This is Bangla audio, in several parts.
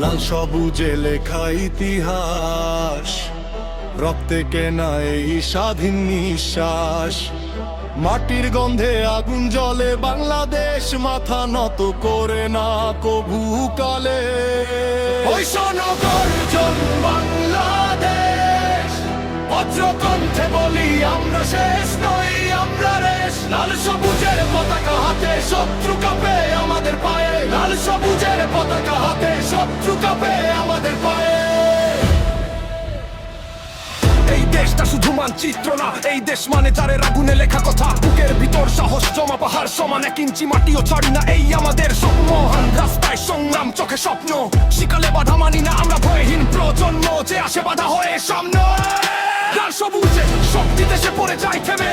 লাল সবুজে লেখা ইতিহাস, রক্তে কেনা এই স্বাধীন নিঃশ্বাস। মাটির গন্ধে আগুন জলে বাংলাদেশ, মাথা নত করে না কবু কালে। ওই গর্জন বাংলাদেশ বজ্রকণ্ঠে বলি, আমরা শেষ নই, আমরা রেশ। লাল সবুজের পতাকা হাতে শত্রু মানচিত্র না। এই দেশ মানে তারে আগুনে লেখা কথা। বুকের ভিতর সাহস, জমা পাহাড়, সমান এক ইঞ্চি মাটিও ছাড়ি না। এই আমাদের স্বপ্ন। রাস্তায় সংগ্রাম, চোখে স্বপ্ন। শিকালে বাধা মানি না, আমরা ভয়হীন প্রজন্ম। যে আসে বাধা হয়ে সামনে। সবুজ সবুজে শক্তি দেশে পড়ে যায়, থেমে।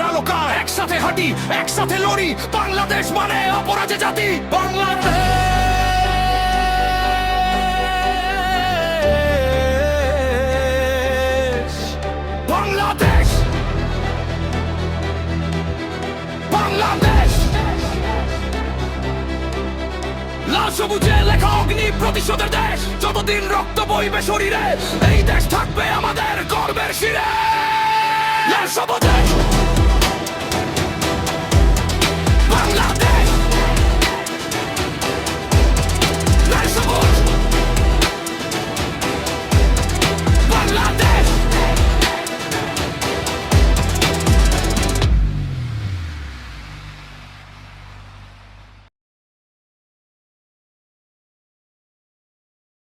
হাঁটি একসাথে লড়ি। বাংলাদেশ মানে অপরাজে জাতি। বাংলাদেশ। সবুজে লেখা অগ্নি প্রতিশোধের দেশ। যতদিন রক্ত বইবে শরীরে, এই দেশ থাকবে আমাদের গর্বের